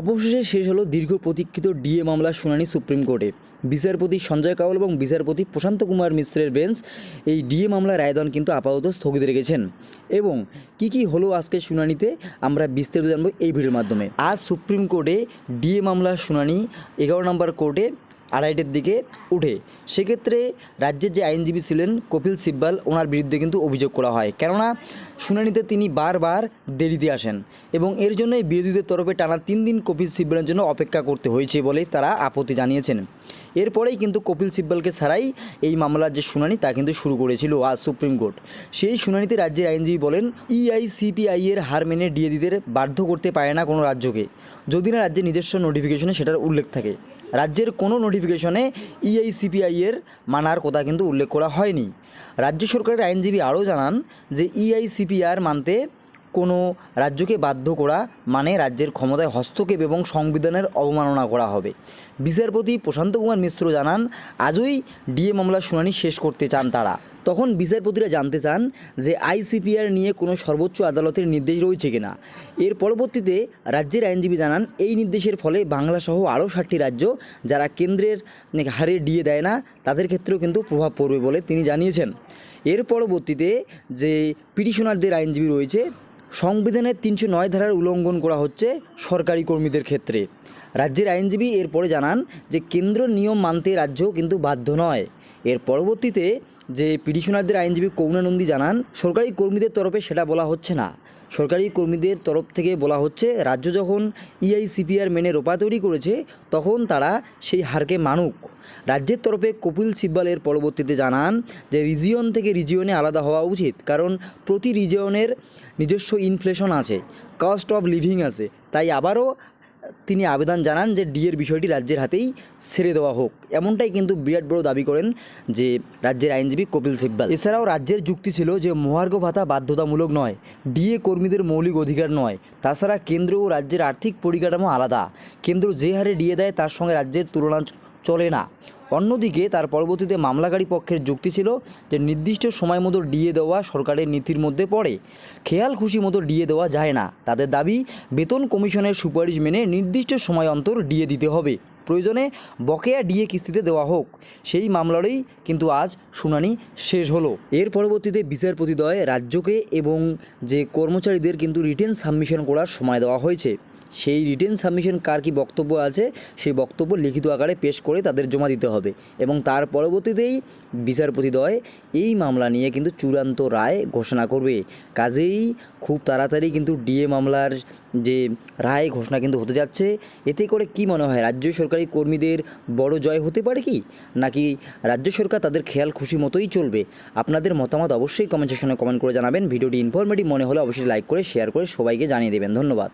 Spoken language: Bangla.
অবশেষে শেষ হলো দীর্ঘ প্রতীক্ষিত ডিএ মামলার শুনানি সুপ্রিম কোর্টে। বিচারপতি সঞ্জয় কাউল এবং বিচারপতি প্রশান্ত কুমার মিশ্রের বেঞ্চ এই ডিএ মামলার আয়দন কিন্তু আপাতত স্থগিত রেখেছেন। এবং কি কি হলো আজকে শুনানিতে, আমরা বিস্তারিত জানব এই ভিডিওর মাধ্যমে। আজ সুপ্রিম কোর্টে ডিএ মামলার শুনানি এগারো নম্বর কোর্টে আড়াইটের দিকে উঠে। সেক্ষেত্রে রাজ্যের যে আইনজীবী ছিলেন কপিল সিব্বাল, ওনার বিরুদ্ধে কিন্তু অভিযোগ করা হয়। কেননা, শুনানিতে তিনি বারবার দেরিতে আসেন এবং এর জন্যই বিরোধীদের তরফে টানা তিন দিন কপিল সিব্বালের জন্য অপেক্ষা করতে হয়েছে বলে তারা আপত্তি জানিয়েছেন। এরপরেই কিন্তু কপিল সিব্বালকে ছাড়াই এই মামলার যে শুনানি, তা কিন্তু শুরু করেছিল আজ সুপ্রিম কোর্ট। সেই শুনানিতে রাজ্যের আইনজীবী বলেন ইআইসিপিআই এর হার মেনে ডিএ দিতে বাধ্য করতে পারে না কোনো রাজ্যকে। যদি না রাজ্যের নিজস্ব নোটিফিকেশনে সেটার উল্লেখ থাকে। রাজ্যের কোনো নোটিফিকেশনে ইআইসিপিআই এর মানার কথা কিন্তু উল্লেখ করা হয়নি। রাজ্য সরকারের আইনজীবী আরও জানান যে E ইআইসিপিআর মানতে কোনো রাজ্যকে বাধ্য করা মানে রাজ্যের ক্ষমতায় হস্তক্ষেপ এবং সংবিধানের অবমাননা করা হবে। বিচারপতি প্রশান্ত কুমার মিশ্র জানান, আজই ডিএ মামলার শুনানি শেষ করতে চান তারা। তখন বিচারপতিরা জানতে চান যে আইসিপিআর নিয়ে কোনো সর্বোচ্চ আদালতের নির্দেশ রয়েছে কিনা। এর পরবর্তীতে রাজ্যের আইনজীবী জানান, এই নির্দেশের ফলে বাংলাসহ আরও ষাটটি রাজ্য যারা কেন্দ্রের হারে ডিএ দেয় না, তাদের ক্ষেত্রেও কিন্তু প্রভাব পড়বে বলে তিনি জানিয়েছেন। এর পরবর্তীতে যে পিটিশনারদের আইনজীবী রয়েছে, সংবিধানের তিনশো নয় ধারার উল্লঙ্ঘন করা হচ্ছে সরকারি কর্মীদের ক্ষেত্রে। রাজ্যের আইনজীবী এরপরে জানান যে কেন্দ্র নিয়ম মানতে রাজ্য কিন্তু বাধ্য নয়। এর পরবর্তীতে যে পিটিশনারদের আইনজীবী করুণানন্দী জানান, সরকারি কর্মীদের তরফে সেটা বলা হচ্ছে না। সরকারি কর্মীদের তরফ থেকে বলা হচ্ছে, রাজ্য যখন E ইআইসিপিআর মেনে রোপা তৈরি করেছে, তখন তারা সেই হারকে মানুক। রাজ্যের তরফে কপিল সিব্বালের পরবর্তীতে জানান যে রিজিয়ন থেকে রিজিয়নে আলাদা হওয়া উচিত, কারণ প্রতি রিজিয়নের নিজস্ব ইনফ্লেশন আছে কস্ট অফ লিভিং আছে। তাই আবারও তিনি আবেদন জানান যে ডিএর বিষয়টি রাজ্যের হাতেই ছেড়ে দেওয়া হোক। এমনটাই কিন্তু বিরাট বড় দাবি করেন যে রাজ্যের আইনজীবী কপিল সিব্বাল। এছাড়াও রাজ্যের যুক্তি ছিল যে মহার্ঘ ভাতা বাধ্যতামূলক নয় ডিএ কর্মীদের মৌলিক অধিকার নয়। তাছাড়া কেন্দ্র ও রাজ্যের আর্থিক পরিকাঠামো আলাদা। কেন্দ্র যে হারে ডিএ দেয়, তার সঙ্গে রাজ্যের তুলনা চলে না। অন্যদিকে তার পরবর্তীতে মামলাকারী পক্ষের যুক্তি ছিল যে নির্দিষ্ট সময় মতো ডিএ দেওয়া সরকারের নীতির মধ্যে পড়ে। খেয়াল খুশি মতো ডিএ দেওয়া যায় না। তাদের দাবি, বেতন কমিশনের সুপারিশ মেনে নির্দিষ্ট সময় অন্তর ডিএ দিতে হবে। প্রয়োজনে বকেয়া ডিএ কিস্তিতে দেওয়া হোক। সেই মামলারই কিন্তু আজ শুনানি শেষ হলো। এর পরবর্তীতে বিচারপতিদ্বয় রাজ্যকে এবং যে কর্মচারীদের কিন্তু রিটেন সাবমিশন করার সময় দেওয়া হয়েছে। সেই রিটেন সাবমিশন কার কি বক্তব্য আছে, সেই বক্তব্য লিখিত আকারে পেশ করে তাদের জমা দিতে হবে। এবং তার পরবর্তীতেই বিচারপতিদ্বয় এই মামলা নিয়ে কিন্তু চূড়ান্ত রায় ঘোষণা করবে। কাজেই খুব তাড়াতাড়ি কিন্তু ডিএ মামলার যে রায় ঘোষণা কিন্তু হতে যাচ্ছে। এতে করে কি মনে হয়, রাজ্য সরকারি কর্মীদের বড় জয় হতে পারে কি? নাকি রাজ্য সরকার তাদের খেয়াল খুশি মতোই চলবে? আপনাদের মতামত অবশ্যই কমেন্ট সেকশনে কমেন্ট করে জানাবেন। ভিডিওটি ইনফরমেটিভ মনে হলে অবশ্যই লাইক করে শেয়ার করে সবাইকে জানিয়ে দেবেন। ধন্যবাদ।